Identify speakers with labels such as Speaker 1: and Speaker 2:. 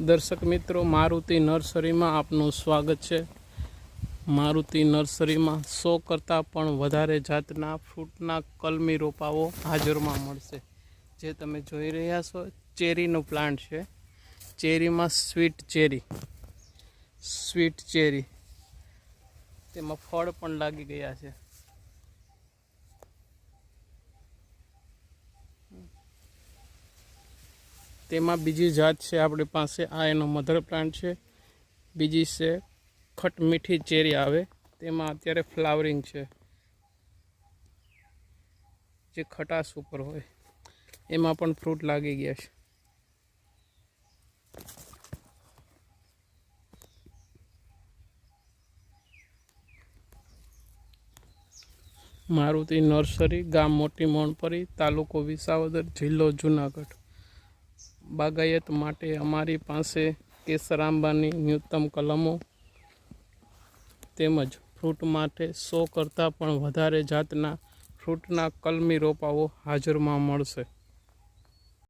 Speaker 1: દર્શક મિત્રો, મારુતિ નર્સરીમાં આપનું સ્વાગત છે. મારુતિ નર્સરીમાં સો કરતાં પણ વધારે જાતના ફ્રૂટના કલમી રોપાઓ હાજરમાં મળશે. જે તમે જોઈ રહ્યા છો, ચેરીનો પ્લાન્ટ છે. ચેરીમાં સ્વીટ ચેરી. Sweet cherry. તેમાં ફળ પણ લાગી ગયા છે. તેમાં બીજી જાત છે આપણી પાસે. આ એનો મધર પ્લાન્ટ છે. બીજી છે ખટ મીઠી ચેરી આવે. તેમાં અત્યારે ફ્લાવરિંગ છે. જે ખટાશ ઉપર હોય. એમાં પણ ફ્રૂટ લાગી ગયા છે. મારુતિ નર્સરી, ગામ મોટી મોણપરી, તાલુકો વિસાવદર, જિલ્લો જુનાગઢ. બાગાયત માટે અમારી પાસે કેસરાંબાની ન્યૂનતમ કલમો તેમજ ફ્રૂટ માટે સો કરતાં પણ વધારે જાતના ફ્રૂટના કલમી રોપાઓ હાજરમાં મળશે.